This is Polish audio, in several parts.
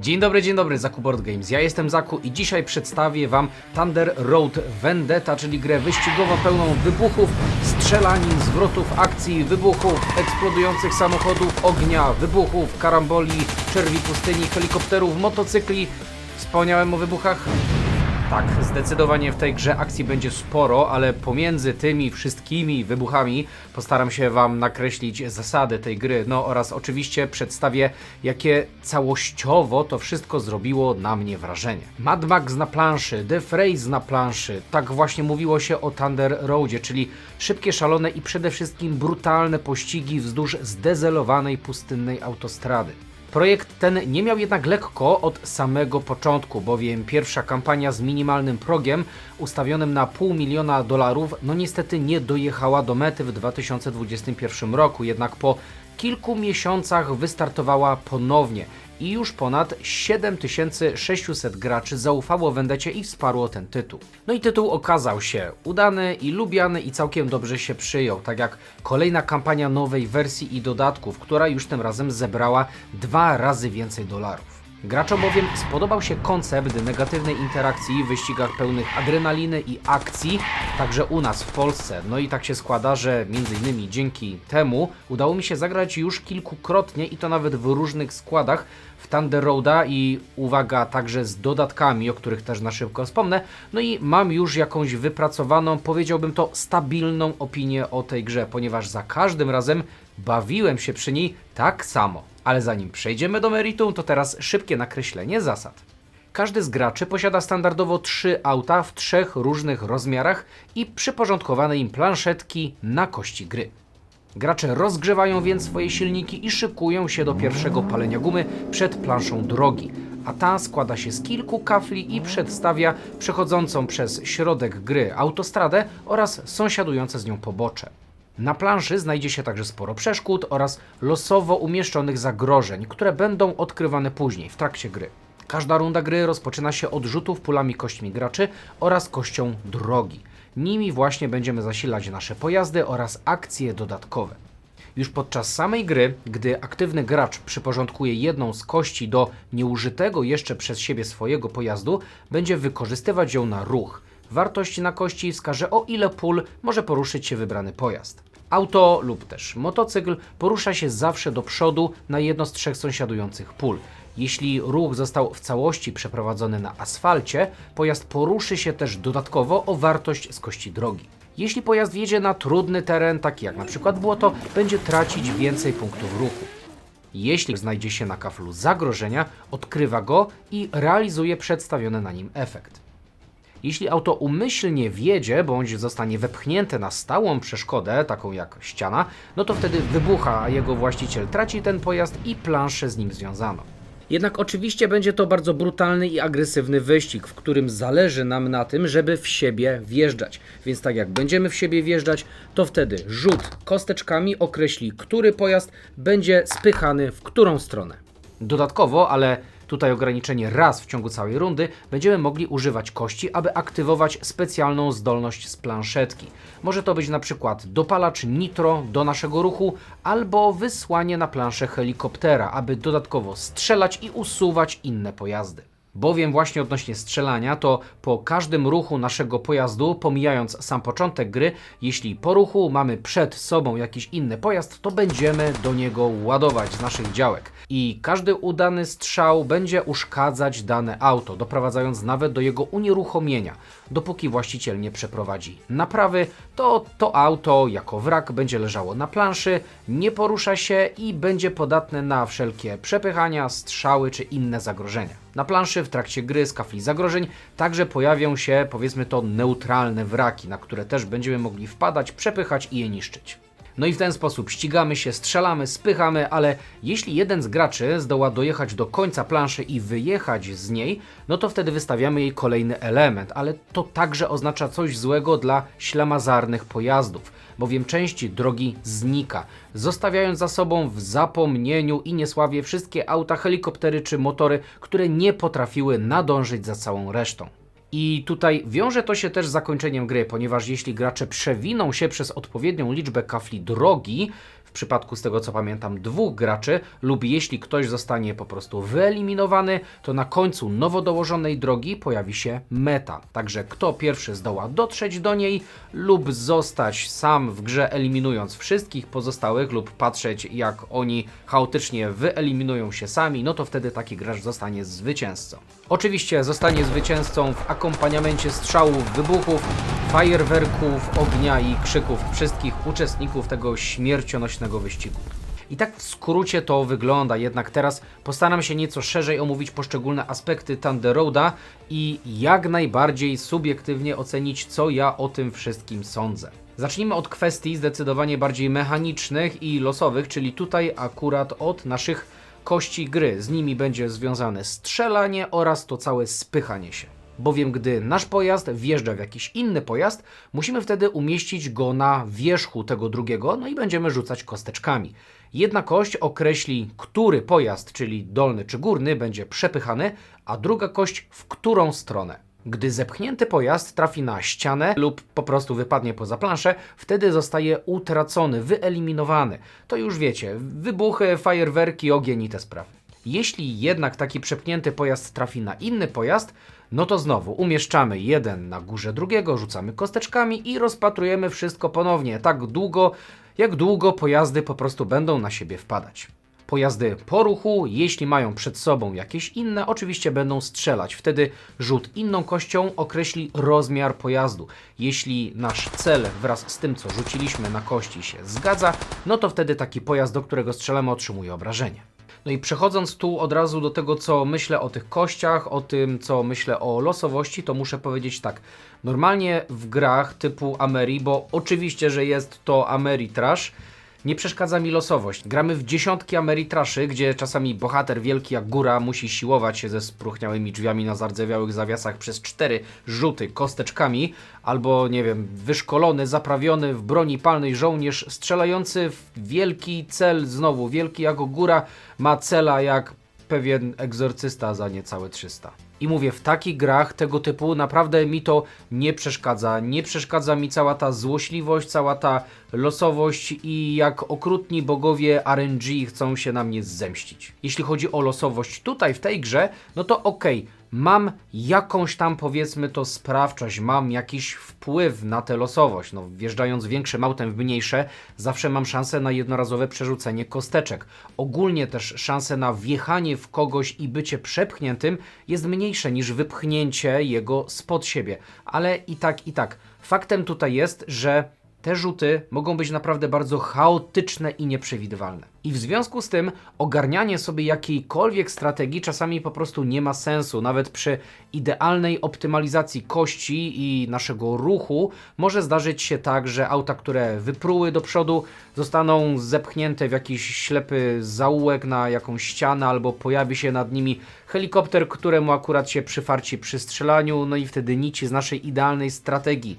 Dzień dobry, dzień dobry, Zaku Board Games. Ja jestem Zaku i dzisiaj przedstawię Wam Thunder Road Vendetta, czyli grę wyścigową pełną wybuchów, strzelanin, zwrotów akcji, wybuchów, eksplodujących samochodów, ognia, wybuchów, karamboli, czerwi pustyni, helikopterów, motocykli. Wspomniałem o wybuchach? Tak, zdecydowanie w tej grze akcji będzie sporo, ale pomiędzy tymi wszystkimi wybuchami postaram się Wam nakreślić zasady tej gry, no oraz oczywiście przedstawię, jakie całościowo to wszystko zrobiło na mnie wrażenie. Mad Max na planszy, The Phrase na planszy, tak właśnie mówiło się o Thunder Roadzie, czyli szybkie, szalone i przede wszystkim brutalne pościgi wzdłuż zdezelowanej pustynnej autostrady. Projekt ten nie miał jednak lekko od samego początku, bowiem pierwsza kampania z minimalnym progiem ustawionym na pół miliona dolarów, no niestety nie dojechała do mety w 2021 roku, jednak po kilku miesiącach wystartowała ponownie i już ponad 7600 graczy zaufało Wendecie i wsparło ten tytuł. No i tytuł okazał się udany i lubiany i całkiem dobrze się przyjął, tak jak kolejna kampania nowej wersji i dodatków, która już tym razem zebrała dwa razy więcej dolarów. Graczom bowiem spodobał się koncept negatywnej interakcji w wyścigach pełnych adrenaliny i akcji, także u nas w Polsce. No i tak się składa, że innymi dzięki temu udało mi się zagrać już kilkukrotnie i to nawet w różnych składach w Thunder Roada i uwaga, także z dodatkami, o których też na szybko wspomnę. No i mam już jakąś wypracowaną, powiedziałbym to stabilną opinię o tej grze, ponieważ za każdym razem bawiłem się przy niej tak samo. Ale zanim przejdziemy do meritum, to teraz szybkie nakreślenie zasad. Każdy z graczy posiada standardowo trzy auta w trzech różnych rozmiarach i przyporządkowane im planszetki na kości gry. Gracze rozgrzewają więc swoje silniki i szykują się do pierwszego palenia gumy przed planszą drogi, a ta składa się z kilku kafli i przedstawia przechodzącą przez środek gry autostradę oraz sąsiadujące z nią pobocze. Na planszy znajdzie się także sporo przeszkód oraz losowo umieszczonych zagrożeń, które będą odkrywane później w trakcie gry. Każda runda gry rozpoczyna się od rzutów pulami kośćmi graczy oraz kością drogi. Nimi właśnie będziemy zasilać nasze pojazdy oraz akcje dodatkowe. Już podczas samej gry, gdy aktywny gracz przyporządkuje jedną z kości do nieużytego jeszcze przez siebie swojego pojazdu, będzie wykorzystywać ją na ruch. Wartość na kości wskaże o ile pól może poruszyć się wybrany pojazd. Auto lub też motocykl porusza się zawsze do przodu na jedno z trzech sąsiadujących pól. Jeśli ruch został w całości przeprowadzony na asfalcie, pojazd poruszy się też dodatkowo o wartość z kości drogi. Jeśli pojazd wjedzie na trudny teren, taki jak na przykład błoto, będzie tracić więcej punktów ruchu. Jeśli znajdzie się na kaflu zagrożenia, odkrywa go i realizuje przedstawiony na nim efekt. Jeśli auto umyślnie wjedzie bądź zostanie wepchnięte na stałą przeszkodę, taką jak ściana, no to wtedy wybucha, a jego właściciel traci ten pojazd i planszę z nim związaną. Jednak oczywiście będzie to bardzo brutalny i agresywny wyścig, w którym zależy nam na tym, żeby w siebie wjeżdżać. Więc tak jak będziemy w siebie wjeżdżać, to wtedy rzut kosteczkami określi, który pojazd będzie spychany w którą stronę. Dodatkowo, ale tutaj ograniczenie raz w ciągu całej rundy, będziemy mogli używać kości, aby aktywować specjalną zdolność z planszetki. Może to być na przykład dopalacz nitro do naszego ruchu, albo wysłanie na planszę helikoptera, aby dodatkowo strzelać i usuwać inne pojazdy. Bowiem właśnie odnośnie strzelania, to po każdym ruchu naszego pojazdu, pomijając sam początek gry, jeśli po ruchu mamy przed sobą jakiś inny pojazd, to będziemy do niego ładować z naszych działek. I każdy udany strzał będzie uszkadzać dane auto, doprowadzając nawet do jego unieruchomienia. Dopóki właściciel nie przeprowadzi naprawy, to to auto jako wrak będzie leżało na planszy, nie porusza się i będzie podatne na wszelkie przepychania, strzały czy inne zagrożenia. Na planszy w trakcie gry z kafli zagrożeń także pojawią się, powiedzmy to, neutralne wraki, na które też będziemy mogli wpadać, przepychać i je niszczyć. No i w ten sposób ścigamy się, strzelamy, spychamy, ale jeśli jeden z graczy zdoła dojechać do końca planszy i wyjechać z niej, no to wtedy wystawiamy jej kolejny element, ale to także oznacza coś złego dla ślamazarnych pojazdów, bowiem część drogi znika, zostawiając za sobą w zapomnieniu i niesławie wszystkie auta, helikoptery czy motory, które nie potrafiły nadążyć za całą resztą. I tutaj wiąże to się też z zakończeniem gry, ponieważ jeśli gracze przewiną się przez odpowiednią liczbę kafli drogi, w przypadku z tego co pamiętam dwóch graczy, lub jeśli ktoś zostanie po prostu wyeliminowany, to na końcu nowo dołożonej drogi pojawi się meta. Także kto pierwszy zdoła dotrzeć do niej lub zostać sam w grze eliminując wszystkich pozostałych lub patrzeć jak oni chaotycznie wyeliminują się sami, no to wtedy taki gracz zostanie zwycięzcą. Oczywiście zostanie zwycięzcą w akompaniamencie strzałów, wybuchów, fajerwerków, ognia i krzyków wszystkich uczestników tego śmiercionośnego wyścigu. I tak w skrócie to wygląda, jednak teraz postaram się nieco szerzej omówić poszczególne aspekty Thunder Roada i jak najbardziej subiektywnie ocenić, co ja o tym wszystkim sądzę. Zacznijmy od kwestii zdecydowanie bardziej mechanicznych i losowych, czyli tutaj akurat od naszych kości gry. Z nimi będzie związane strzelanie oraz to całe spychanie się. Bowiem gdy nasz pojazd wjeżdża w jakiś inny pojazd, musimy wtedy umieścić go na wierzchu tego drugiego, no i będziemy rzucać kosteczkami. Jedna kość określi, który pojazd, czyli dolny czy górny, będzie przepychany, a druga kość w którą stronę. Gdy zepchnięty pojazd trafi na ścianę lub po prostu wypadnie poza planszę, wtedy zostaje utracony, wyeliminowany. To już wiecie, wybuchy, fajerwerki, ogień i te sprawy. Jeśli jednak taki przepchnięty pojazd trafi na inny pojazd, no to znowu umieszczamy jeden na górze drugiego, rzucamy kosteczkami i rozpatrujemy wszystko ponownie, tak długo, jak długo pojazdy po prostu będą na siebie wpadać. Pojazdy po ruchu, jeśli mają przed sobą jakieś inne, oczywiście będą strzelać. Wtedy rzut inną kością określi rozmiar pojazdu. Jeśli nasz cel wraz z tym, co rzuciliśmy na kości się zgadza, no to wtedy taki pojazd, do którego strzelamy, otrzymuje obrażenie. No i przechodząc tu od razu do tego, co myślę o tych kościach, o tym, co myślę o losowości, to muszę powiedzieć tak. Normalnie w grach typu Ameri, bo oczywiście, że jest to Ameritrash, nie przeszkadza mi losowość. Gramy w dziesiątki Ameritraszy, gdzie czasami bohater wielki jak góra musi siłować się ze spróchniałymi drzwiami na zardzewiałych zawiasach przez cztery rzuty kosteczkami, albo nie wiem, wyszkolony, zaprawiony w broni palnej żołnierz strzelający w wielki cel, znowu wielki jak góra, ma cela jak pewien egzorcysta za niecałe 300. I mówię, w takich grach tego typu naprawdę mi to nie przeszkadza. Nie przeszkadza mi cała ta złośliwość, cała ta losowość i jak okrutni bogowie RNG chcą się na mnie zemścić. Jeśli chodzi o losowość tutaj w tej grze, no to okej, mam jakąś tam powiedzmy to sprawczość, mam jakiś wpływ na tę losowość. No, wjeżdżając większym autem w mniejsze, zawsze mam szansę na jednorazowe przerzucenie kosteczek. Ogólnie też szanse na wjechanie w kogoś i bycie przepchniętym jest mniejsze niż wypchnięcie jego spod siebie. Ale i tak, i tak. Faktem tutaj jest, że te rzuty mogą być naprawdę bardzo chaotyczne i nieprzewidywalne. I w związku z tym ogarnianie sobie jakiejkolwiek strategii czasami po prostu nie ma sensu. Nawet przy idealnej optymalizacji kości i naszego ruchu może zdarzyć się tak, że auta, które wypruły do przodu, zostaną zepchnięte w jakiś ślepy zaułek na jakąś ścianę, albo pojawi się nad nimi helikopter, któremu akurat się przyfarci przy strzelaniu, no i wtedy nici z naszej idealnej strategii.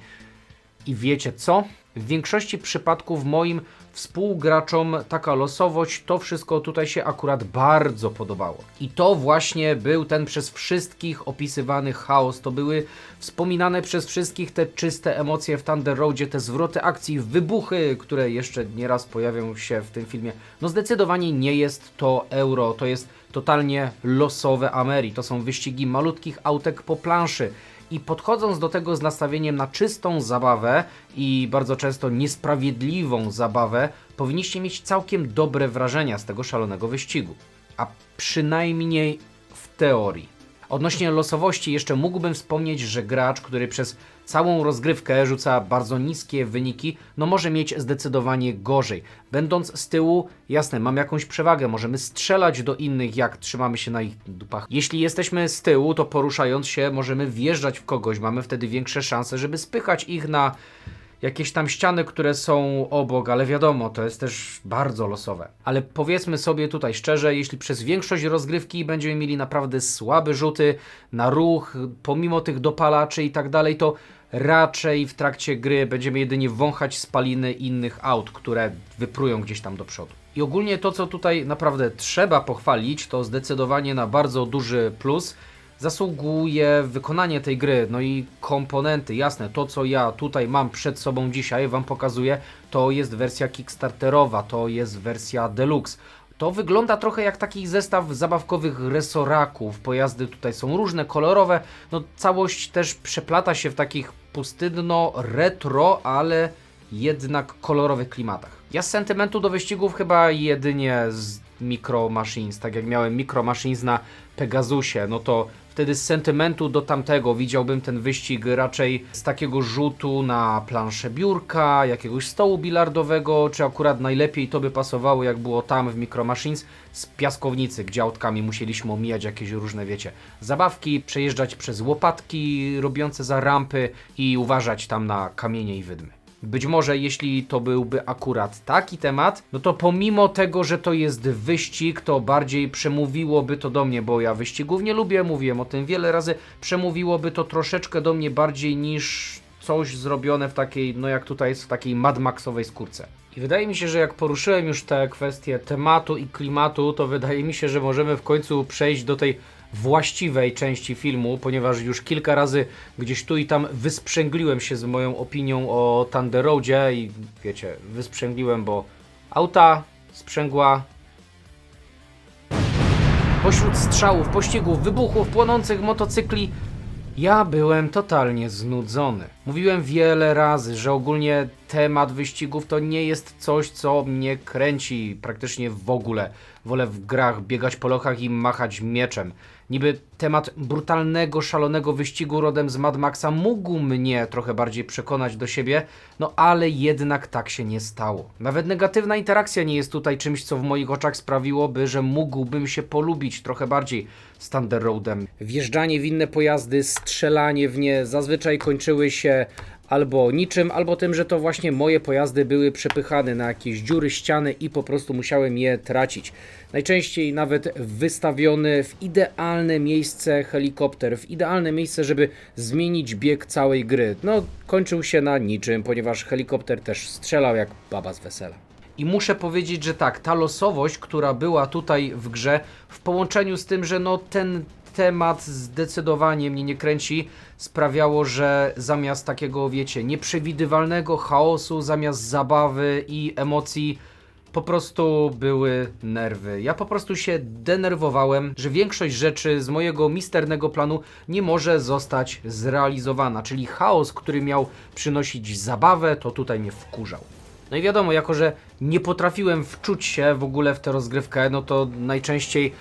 I wiecie co? W większości przypadków moim współgraczom taka losowość, to wszystko tutaj się akurat bardzo podobało. I to właśnie był ten przez wszystkich opisywany chaos. To były wspominane przez wszystkich te czyste emocje w Thunder Roadzie, te zwroty akcji, wybuchy, które jeszcze nieraz pojawią się w tym filmie. No zdecydowanie nie jest to euro, to jest totalnie losowe Ameri. To są wyścigi malutkich autek po planszy i podchodząc do tego z nastawieniem na czystą zabawę i bardzo często niesprawiedliwą zabawę, powinniście mieć całkiem dobre wrażenia z tego szalonego wyścigu. A przynajmniej w teorii. Odnośnie losowości jeszcze mógłbym wspomnieć, że gracz, który przez całą rozgrywkę rzuca bardzo niskie wyniki, no może mieć zdecydowanie gorzej. Będąc z tyłu, jasne, mam jakąś przewagę, możemy strzelać do innych, jak trzymamy się na ich dupach. Jeśli jesteśmy z tyłu, to poruszając się możemy wjeżdżać w kogoś, mamy wtedy większe szanse, żeby spychać ich na jakieś tam ściany, które są obok, ale wiadomo, to jest też bardzo losowe. Ale powiedzmy sobie tutaj szczerze, jeśli przez większość rozgrywki będziemy mieli naprawdę słabe rzuty na ruch, pomimo tych dopalaczy i tak dalej, to raczej w trakcie gry będziemy jedynie wąchać spaliny innych aut, które wyprują gdzieś tam do przodu. I ogólnie to, co tutaj naprawdę trzeba pochwalić, to zdecydowanie na bardzo duży plus zasługuje wykonanie tej gry. No i komponenty, jasne, to co ja tutaj mam przed sobą dzisiaj, Wam pokazuję, to jest wersja Kickstarterowa, to jest wersja Deluxe. To wygląda trochę jak taki zestaw zabawkowych resoraków. Pojazdy tutaj są różne, kolorowe. No całość też przeplata się w takich pustynno-retro, ale jednak kolorowych klimatach. Ja z sentymentu do wyścigów chyba jedynie z Micro Machines, tak jak miałem Micro Machines na Pegasusie, no to wtedy z sentymentu do tamtego widziałbym ten wyścig raczej z takiego rzutu na planszę biurka, jakiegoś stołu bilardowego, czy akurat najlepiej to by pasowało jak było tam w Micro Machines z piaskownicy, gdzie autkami musieliśmy omijać jakieś różne, wiecie, zabawki, przejeżdżać przez łopatki robiące za rampy i uważać tam na kamienie i wydmy. Być może jeśli to byłby akurat taki temat, no to pomimo tego, że to jest wyścig, to bardziej przemówiłoby to do mnie, bo ja wyścigów nie lubię, mówiłem o tym wiele razy, przemówiłoby to troszeczkę do mnie bardziej niż coś zrobione w takiej, no jak tutaj jest, w takiej Mad Maxowej skórce. I wydaje mi się, że jak poruszyłem już te kwestie tematu i klimatu, to wydaje mi się, że możemy w końcu przejść do tej właściwej części filmu, ponieważ już kilka razy gdzieś tu i tam wysprzęgliłem się z moją opinią o Thunder Roadzie i wiecie, wysprzęgliłem, bo auta, sprzęgła, Pośród strzałów, pościgów, wybuchów, płonących motocykli, ja byłem totalnie znudzony. Mówiłem wiele razy, że ogólnie temat wyścigów to nie jest coś, co mnie kręci praktycznie w ogóle. Wolę w grach biegać po lochach i machać mieczem. Niby temat brutalnego, szalonego wyścigu rodem z Mad Maxa mógł mnie trochę bardziej przekonać do siebie, no ale jednak tak się nie stało. Nawet negatywna interakcja nie jest tutaj czymś, co w moich oczach sprawiłoby, że mógłbym się polubić trochę bardziej z Thunder Roadem. Wjeżdżanie w inne pojazdy, strzelanie w nie zazwyczaj kończyły się albo niczym, albo tym, że to właśnie moje pojazdy były przepychane na jakieś dziury, ściany i po prostu musiałem je tracić. Najczęściej nawet wystawiony w idealne miejsce helikopter, w idealne miejsce, żeby zmienić bieg całej gry. No, kończył się na niczym, ponieważ helikopter też strzelał jak baba z wesela. I muszę powiedzieć, że tak, ta losowość, która była tutaj w grze, w połączeniu z tym, że no ten temat zdecydowanie mnie nie kręci, sprawiało, że zamiast takiego, wiecie, nieprzewidywalnego chaosu, zamiast zabawy i emocji, po prostu były nerwy. Ja po prostu się denerwowałem, że większość rzeczy z mojego misternego planu nie może zostać zrealizowana, czyli chaos, który miał przynosić zabawę, to tutaj mnie wkurzał. No i wiadomo, jako że nie potrafiłem wczuć się w ogóle w tę rozgrywkę, no to najczęściej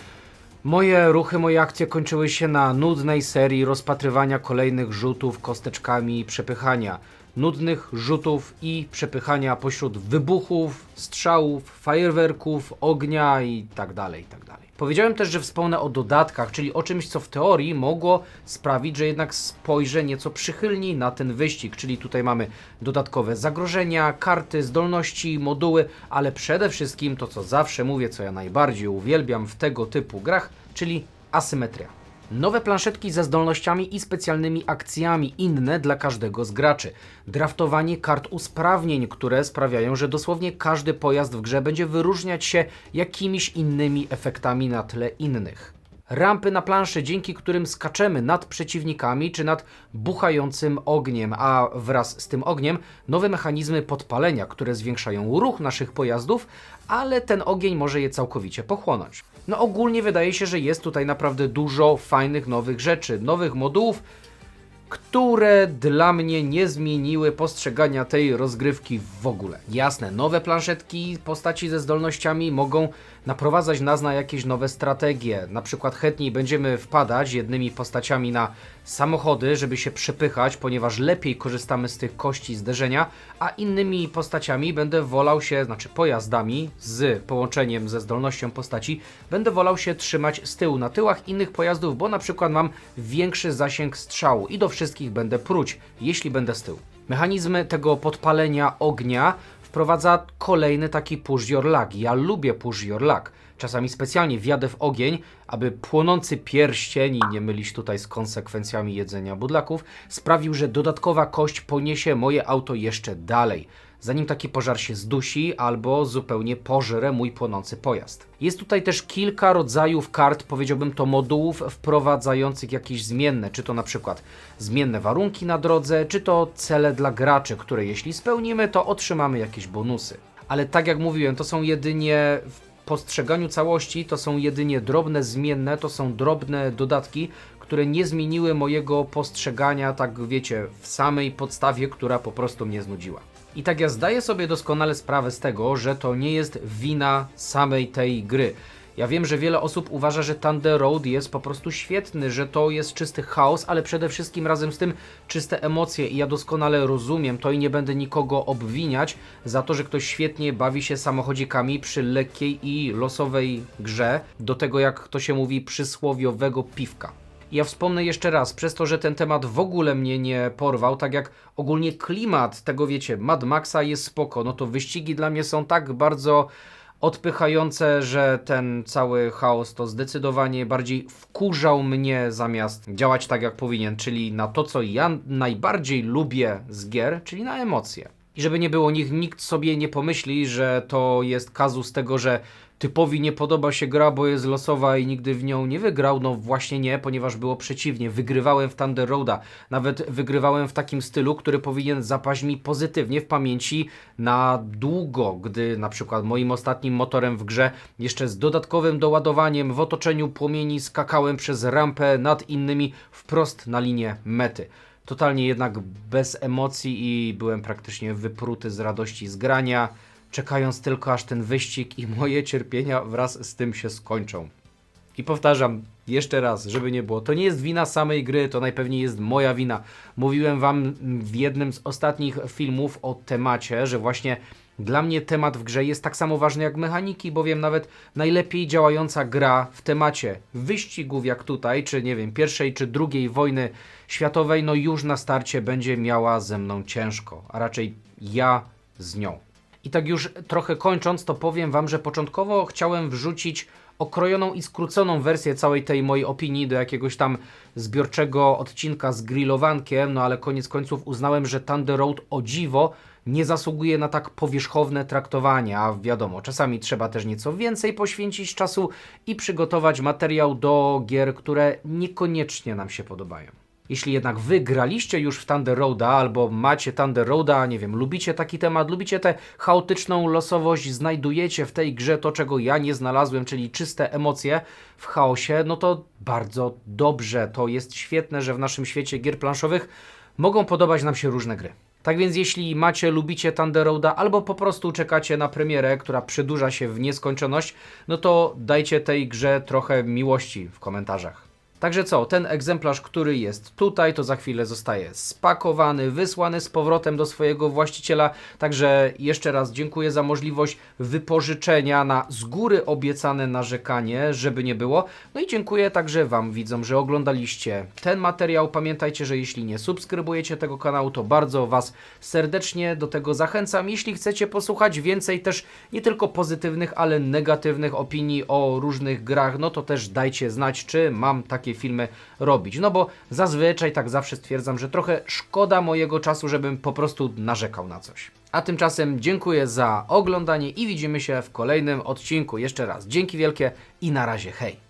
moje ruchy, moje akcje kończyły się na nudnej serii rozpatrywania kolejnych rzutów kosteczkami i przepychania. Nudnych rzutów i przepychania pośród wybuchów, strzałów, fajerwerków, ognia i tak dalej, i tak dalej. Powiedziałem też, że wspomnę o dodatkach, czyli o czymś, co w teorii mogło sprawić, że jednak spojrzę nieco przychylniej na ten wyścig. Czyli tutaj mamy dodatkowe zagrożenia, karty, zdolności, moduły, ale przede wszystkim to, co zawsze mówię, co ja najbardziej uwielbiam w tego typu grach, czyli asymetria. Nowe planszetki ze zdolnościami i specjalnymi akcjami inne dla każdego z graczy. Draftowanie kart usprawnień, które sprawiają, że dosłownie każdy pojazd w grze będzie wyróżniać się jakimiś innymi efektami na tle innych. Rampy na planszy, dzięki którym skaczemy nad przeciwnikami czy nad buchającym ogniem, a wraz z tym ogniem nowe mechanizmy podpalenia, które zwiększają ruch naszych pojazdów, ale ten ogień może je całkowicie pochłonąć. No ogólnie wydaje się, że jest tutaj naprawdę dużo fajnych nowych rzeczy, nowych modułów, które dla mnie nie zmieniły postrzegania tej rozgrywki w ogóle. Jasne, nowe planszetki, postaci ze zdolnościami mogą naprowadzać nas na jakieś nowe strategie. Na przykład chętniej będziemy wpadać jednymi postaciami na samochody, żeby się przepychać, ponieważ lepiej korzystamy z tych kości zderzenia, a innymi postaciami będę wolał się, znaczy pojazdami z połączeniem ze zdolnością postaci, będę wolał się trzymać z tyłu na tyłach innych pojazdów, bo na przykład mam większy zasięg strzału i do wszystkich będę pruć, jeśli będę z tyłu. Mechanizmy tego podpalenia ognia wprowadza kolejny taki push your luck. Ja lubię push your luck. Czasami specjalnie wjadę w ogień, aby płonący pierścień, i nie mylić tutaj z konsekwencjami jedzenia budlaków, sprawił, że dodatkowa kość poniesie moje auto jeszcze dalej. Zanim taki pożar się zdusi albo zupełnie pożre mój płonący pojazd. Jest tutaj też kilka rodzajów kart, powiedziałbym to modułów wprowadzających jakieś zmienne, czy to na przykład zmienne warunki na drodze, czy to cele dla graczy, które jeśli spełnimy, to otrzymamy jakieś bonusy. Ale tak jak mówiłem, to są jedynie w postrzeganiu całości, to są jedynie drobne zmienne, to są drobne dodatki, które nie zmieniły mojego postrzegania, tak wiecie, w samej podstawie, która po prostu mnie znudziła. I tak ja zdaję sobie doskonale sprawę z tego, że to nie jest wina samej tej gry. Ja wiem, że wiele osób uważa, że Thunder Road jest po prostu świetny, że to jest czysty chaos, ale przede wszystkim razem z tym czyste emocje i ja doskonale rozumiem to i nie będę nikogo obwiniać za to, że ktoś świetnie bawi się samochodzikami przy lekkiej i losowej grze, do tego jak to się mówi przysłowiowego piwka. Ja wspomnę jeszcze raz, przez to, że ten temat w ogóle mnie nie porwał, tak jak ogólnie klimat tego, wiecie, Mad Maxa jest spoko, no to wyścigi dla mnie są tak bardzo odpychające, że ten cały chaos to zdecydowanie bardziej wkurzał mnie zamiast działać tak jak powinien, czyli na to, co ja najbardziej lubię z gier, czyli na emocje. I żeby nie było, niech nikt sobie nie pomyśli, że to jest kazus tego, że typowi nie podoba się gra, bo jest losowa i nigdy w nią nie wygrał. No właśnie nie, ponieważ było przeciwnie. Wygrywałem w Thunder Roada. Nawet wygrywałem w takim stylu, który powinien zapaść mi pozytywnie w pamięci na długo, gdy na przykład moim ostatnim motorem w grze jeszcze z dodatkowym doładowaniem w otoczeniu płomieni skakałem przez rampę nad innymi wprost na linię mety. Totalnie jednak bez emocji i byłem praktycznie wypruty z radości z grania, czekając tylko aż ten wyścig i moje cierpienia wraz z tym się skończą. I powtarzam jeszcze raz, żeby nie było, to nie jest wina samej gry, to najpewniej jest moja wina. Mówiłem Wam w jednym z ostatnich filmów o temacie, że właśnie dla mnie temat w grze jest tak samo ważny jak mechaniki, bowiem nawet najlepiej działająca gra w temacie wyścigów jak tutaj, czy nie wiem, pierwszej czy drugiej wojny światowej, no już na starcie będzie miała ze mną ciężko, a raczej ja z nią. I tak już trochę kończąc, to powiem Wam, że początkowo chciałem wrzucić okrojoną i skróconą wersję całej tej mojej opinii do jakiegoś tam zbiorczego odcinka z grillowankiem, no ale koniec końców uznałem, że Thunder Road o dziwo nie zasługuje na tak powierzchowne traktowanie, a wiadomo, czasami trzeba też nieco więcej poświęcić czasu i przygotować materiał do gier, które niekoniecznie nam się podobają. Jeśli jednak wy graliście już w Thunder Roada albo macie Thunder Roada, nie wiem, lubicie taki temat, lubicie tę chaotyczną losowość, znajdujecie w tej grze to, czego ja nie znalazłem, czyli czyste emocje w chaosie, no to bardzo dobrze. To jest świetne, że w naszym świecie gier planszowych mogą podobać nam się różne gry. Tak więc jeśli macie, lubicie Thunder Roada albo po prostu czekacie na premierę, która przedłuża się w nieskończoność, no to dajcie tej grze trochę miłości w komentarzach. Także co, ten egzemplarz, który jest tutaj, to za chwilę zostaje spakowany, wysłany z powrotem do swojego właściciela. Także jeszcze raz dziękuję za możliwość wypożyczenia na z góry obiecane narzekanie, żeby nie było. No i dziękuję także Wam, widzom, że oglądaliście ten materiał. Pamiętajcie, że jeśli nie subskrybujecie tego kanału, to bardzo Was serdecznie do tego zachęcam. Jeśli chcecie posłuchać więcej też nie tylko pozytywnych, ale negatywnych opinii o różnych grach, no to też dajcie znać, czy mam takie filmy robić. No bo zazwyczaj tak zawsze stwierdzam, że trochę szkoda mojego czasu, żebym po prostu narzekał na coś. A tymczasem dziękuję za oglądanie i widzimy się w kolejnym odcinku. Jeszcze raz dzięki wielkie i na razie hej!